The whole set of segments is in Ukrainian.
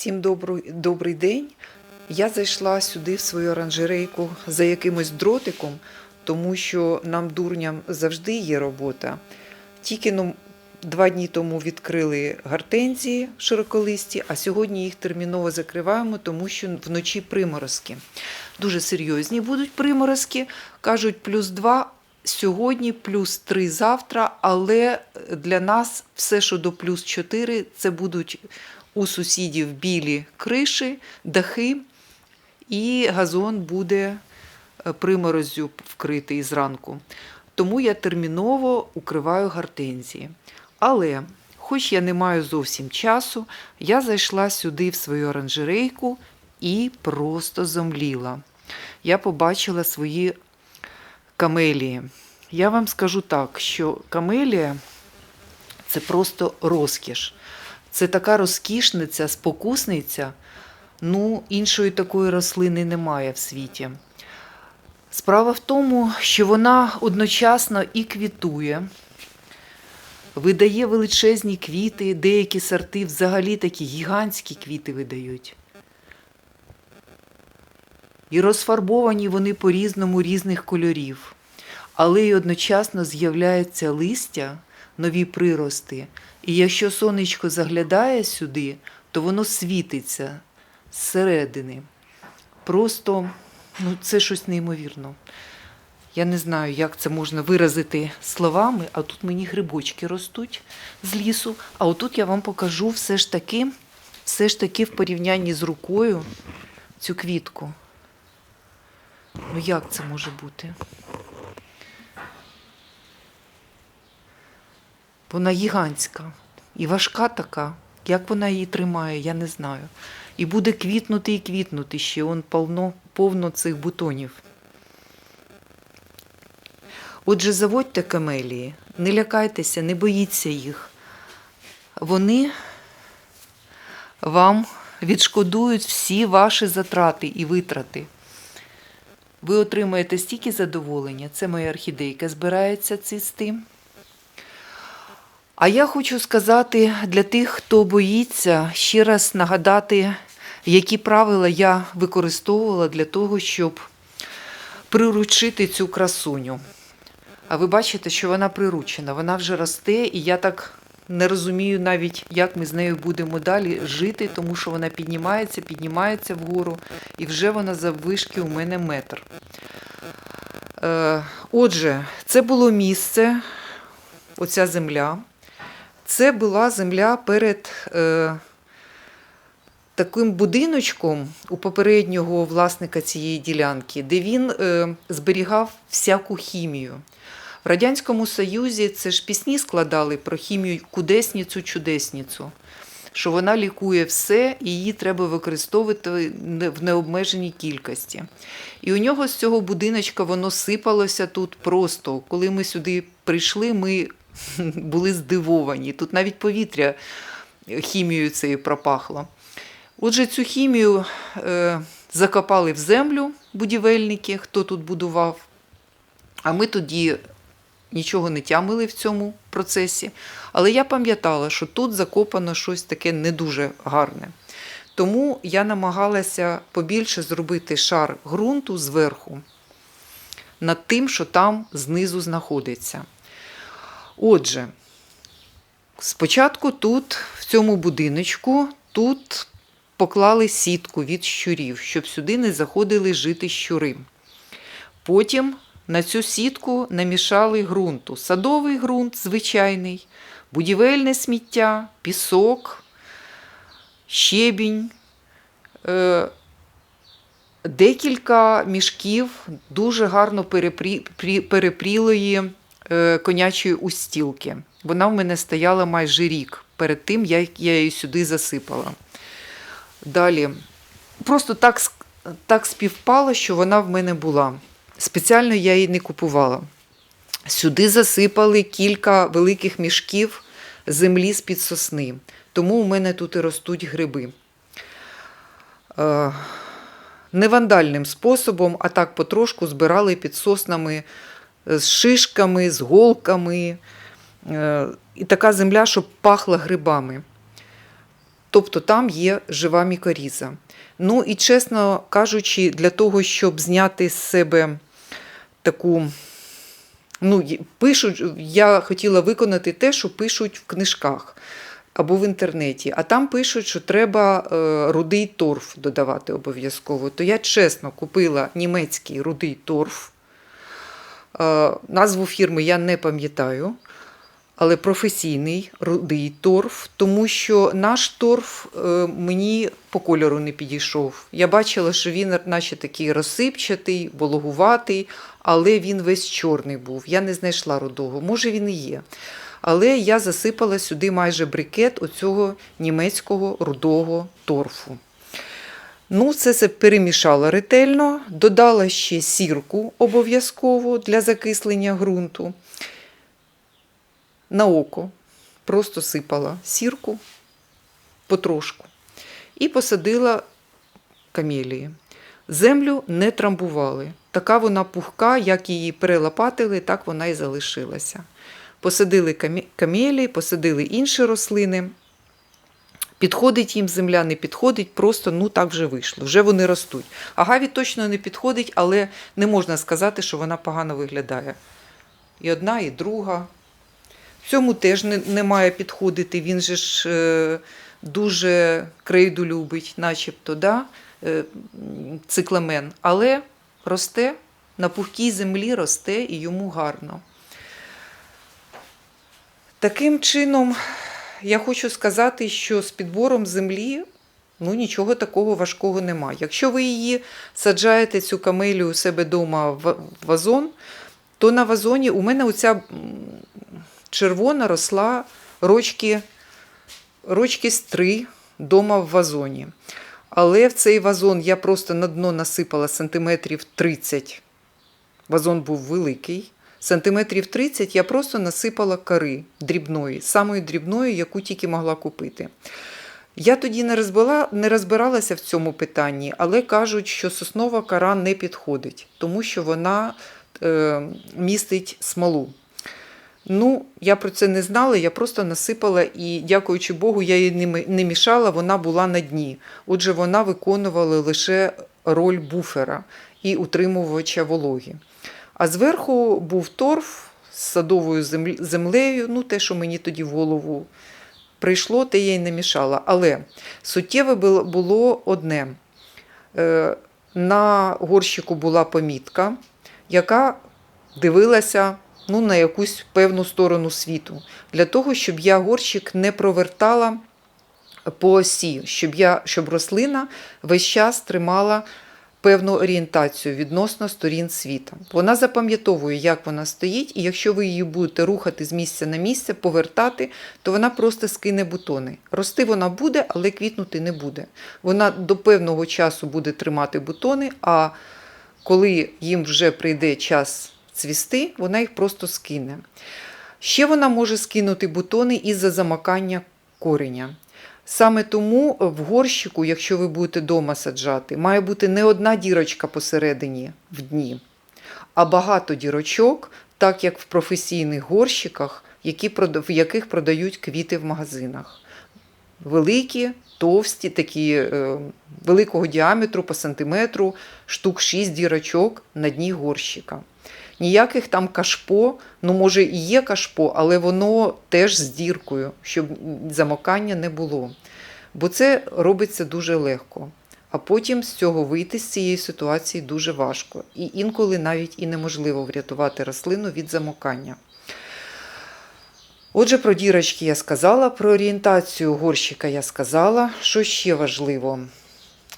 Всім добрий, добрий день. Я зайшла сюди в свою оранжерейку за якимось дротиком, тому що нам, дурням, завжди є робота. Тільки ну, два дні тому відкрили гортензії широколисті, а сьогодні їх терміново закриваємо, тому що вночі приморозки. Дуже серйозні будуть приморозки. Кажуть, плюс два сьогодні, плюс три завтра, але для нас все, що до плюс чотири, це будуть у сусідів білі криші, дахи, і газон буде е, приморозю вкритий зранку. Тому я терміново укриваю гортензії. Але, хоч я не маю зовсім часу, я зайшла сюди в свою оранжерейку і просто зомліла. Я побачила свої камелії. Я вам скажу так, що камелія це просто розкіш. Це така розкішниця, спокусниця. Ну, іншої такої рослини немає в світі. Справа в тому, що вона одночасно і квітує, видає величезні квіти, деякі сорти взагалі такі гігантські квіти видають. І розфарбовані вони по-різному різних кольорів. Але й одночасно з'являється листя, нові прирости. І якщо сонечко заглядає сюди, то воно світиться зсередини. Просто ну, це щось неймовірно. Я не знаю, як це можна виразити словами, а тут мені грибочки ростуть з лісу. А отут я вам покажу все ж таки, все ж таки в порівнянні з рукою цю квітку. Ну як це може бути? Вона гігантська і важка така. Як вона її тримає, я не знаю. І буде квітнути і квітнути ще, он повно, повно цих бутонів. Отже, заводьте камелії, не лякайтеся, не боїться їх. Вони вам відшкодують всі ваші затрати і витрати. Ви отримаєте стільки задоволення. Це моя орхідейка збирається цвісти. А я хочу сказати для тих, хто боїться, ще раз нагадати, які правила я використовувала для того, щоб приручити цю красуню. А ви бачите, що вона приручена, вона вже росте, і я так не розумію навіть, як ми з нею будемо далі жити, тому що вона піднімається, піднімається вгору, і вже вона заввишки у мене метр. Е, Отже, це було місце, оця земля. Це була земля перед е, таким будиночком у попереднього власника цієї ділянки, де він е, зберігав всяку хімію. В Радянському Союзі це ж пісні складали про хімію кудесницю, чудесницю, що вона лікує все і її треба використовувати в необмеженій кількості. І у нього з цього будиночка воно сипалося тут просто. Коли ми сюди прийшли, ми були здивовані. Тут навіть повітря хімією цією пропахло. Отже, цю хімію е, закопали в землю будівельники, хто тут будував. А ми тоді нічого не тямили в цьому процесі. Але я пам'ятала, що тут закопано щось таке не дуже гарне. Тому я намагалася побільше зробити шар ґрунту зверху над тим, що там знизу знаходиться. Отже, спочатку тут, в цьому будиночку, тут поклали сітку від щурів, щоб сюди не заходили жити щури. Потім на цю сітку намішали ґрунту. Садовий ґрунт звичайний, будівельне сміття, пісок, щебінь. Е, Декілька мішків дуже гарно перепрі, перепрілої конячої устілки. Вона в мене стояла майже рік перед тим, як я її сюди засипала. Далі, просто так, так співпало, що вона в мене була. Спеціально я її не купувала. Сюди засипали кілька великих мішків землі з-під сосни. Тому у мене тут і ростуть гриби. Е, не вандальним способом, а так потрошку збирали під соснами е, з шишками, з голками. Е, І така земля, щоб пахла грибами. Тобто там є жива мікоріза. Ну і чесно кажучи, для того, щоб зняти з себе таку. Ну, пишуть, я хотіла виконати те, що пишуть в книжках або в інтернеті, а там пишуть, що треба е, рудий торф додавати обов'язково. То я чесно купила німецький рудий торф. Е, назву фірми я не пам'ятаю, але професійний рудий торф, тому що наш торф е, мені по кольору не підійшов. Я бачила, що він, наче такий розсипчатий, вологуватий, але він весь чорний був. Я не знайшла рудого. Може, він і є. Але я засипала сюди майже брикет оцього німецького рудого торфу. Ну, це все перемішала ретельно, додала ще сірку обов'язково для закислення ґрунту. На око просто сипала сірку потрошку і посадила камелії. Землю не трамбували. Така вона пухка, як її перелопатили, так вона і залишилася. Посадили камелії, посадили інші рослини. Підходить їм земля, не підходить, просто ну так вже вийшло. Вже вони ростуть. Агаві точно не підходить, але не можна сказати, що вона погано виглядає. І одна, і друга. Цьому теж не, не має підходити. Він же ж е, дуже крейду любить, начебто, да? е, цикламен. Але росте на пухкій землі росте і йому гарно. Таким чином, я хочу сказати, що з підбором землі ну, нічого такого важкого немає. Якщо ви її саджаєте, цю камелію у себе вдома в в вазон, то на вазоні у мене оця червона росла рочки, рочки з три дома в вазоні. Але в цей вазон я просто на дно насипала сантиметрів 30. Вазон був великий. Сантиметрів 30 я просто насипала кори дрібної, самої дрібної, яку тільки могла купити. Я тоді не, розбила, не розбиралася в цьому питанні, але кажуть, що соснова кора не підходить, тому що вона е, містить смолу. Ну, я про це не знала, я просто насипала і, дякуючи Богу, я її не мішала, вона була на дні. Отже, вона виконувала лише роль буфера і утримувача вологи. А зверху був торф з садовою землею, ну те, що мені тоді в голову прийшло, те я й не мішала. Але суттєве було- одне. Е, На горщику була помітка, яка дивилася ну, на якусь певну сторону світу, для того, щоб я горщик не провертала по осі, щоб, я, щоб рослина весь час тримала певну орієнтацію відносно сторін світа. Вона запам'ятовує, як вона стоїть, і якщо ви її будете рухати з місця на місце, повертати, то вона просто скине бутони. Рости вона буде, але квітнути не буде. Вона до певного часу буде тримати бутони, а коли їм вже прийде час цвісти, вона їх просто скине. Ще вона може скинути бутони із-за замакання кореня. Саме тому в горщику, якщо ви будете вдома саджати, має бути не одна дірочка посередині в дні, а багато дірочок, так як в професійних горщиках, які, в яких продають квіти в магазинах. Великі, товсті, такі е, великого діаметру по сантиметру, штук 6 дірочок на дні горщика. Ніяких там кашпо, ну може і є кашпо, але воно теж з діркою, щоб замокання не було. Бо це робиться дуже легко. А потім з цього вийти з цієї ситуації дуже важко. І інколи навіть і неможливо врятувати рослину від замокання. Отже, про дірочки я сказала, про орієнтацію горщика я сказала. Що ще важливо?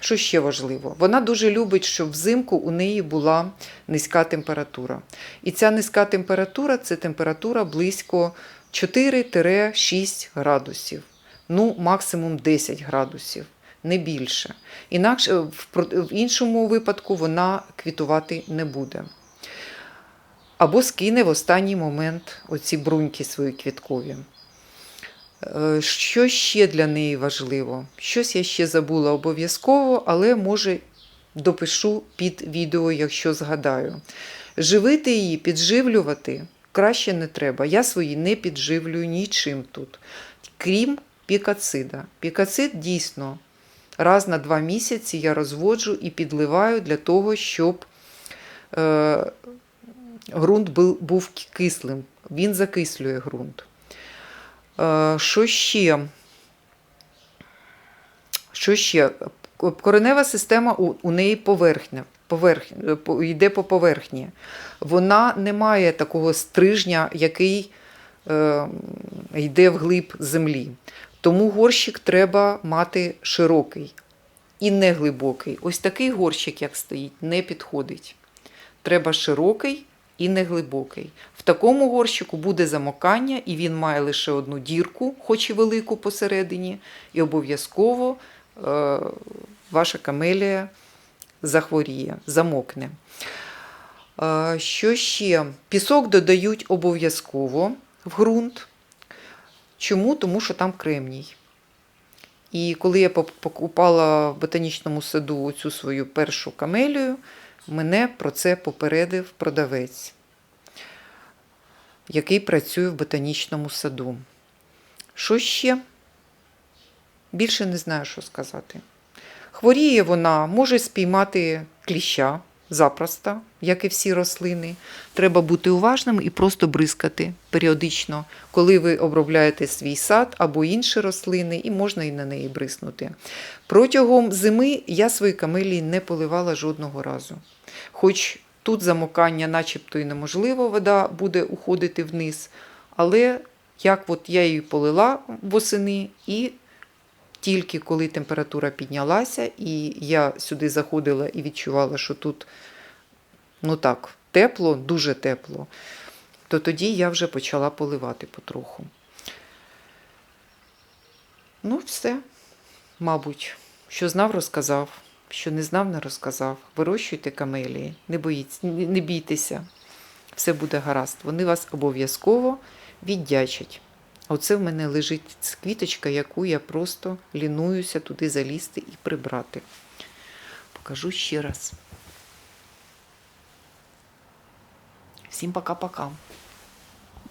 Що ще важливо? Вона дуже любить, щоб взимку у неї була низька температура. І ця низька температура це температура близько 4-6 градусів, ну максимум 10 градусів, не більше. Інакше в іншому випадку вона квітувати не буде. Або скине в останній момент оці бруньки свої квіткові. Е, Що ще для неї важливо? Щось я ще забула обов'язково, але може допишу під відео, якщо згадаю. Живити її, підживлювати краще не треба. Я свої не підживлюю нічим тут, крім пікацида. Пікацид дійсно раз на два місяці я розводжу і підливаю для того, щоб е, ґрунт був, був кислим. Він закислює ґрунт. Е, що ще? Що ще? Коренева система у, у неї поверхня, поверх, е, йде по поверхні. Вона не має такого стрижня, який е, йде вглиб землі. Тому горщик треба мати широкий і не глибокий. Ось такий горщик, як стоїть, не підходить. Треба широкий і не глибокий. В такому горщику буде замокання, і він має лише одну дірку, хоч і велику посередині, і обов'язково е, ваша камелія захворіє, замокне. Е, Що ще? Пісок додають обов'язково в ґрунт. Чому? Тому що там кремній. І коли я покупала в ботанічному саду цю свою першу камелію, мене про це попередив продавець, який працює в ботанічному саду. Що ще? Більше не знаю, що сказати. Хворіє вона, може спіймати кліща запросто, як і всі рослини. Треба бути уважним і просто бризкати періодично, коли ви обробляєте свій сад або інші рослини, і можна і на неї бриснути. Протягом зими я свої камелії не поливала жодного разу. Хоч тут замокання, начебто і неможливо, вода буде уходити вниз, але як от я її полила восени і тільки коли температура піднялася, і я сюди заходила і відчувала, що тут ну так, тепло, дуже тепло, то тоді я вже почала поливати потроху. Ну, все, мабуть, що знав, розказав, що не знав, не розказав. Вирощуйте камелії, не, боїться, не бійтеся, все буде гаразд. Вони вас обов'язково віддячать. Оце в мене лежить квіточка, яку я просто лінуюся туди залізти і прибрати. Покажу ще раз. Всім пока-пока.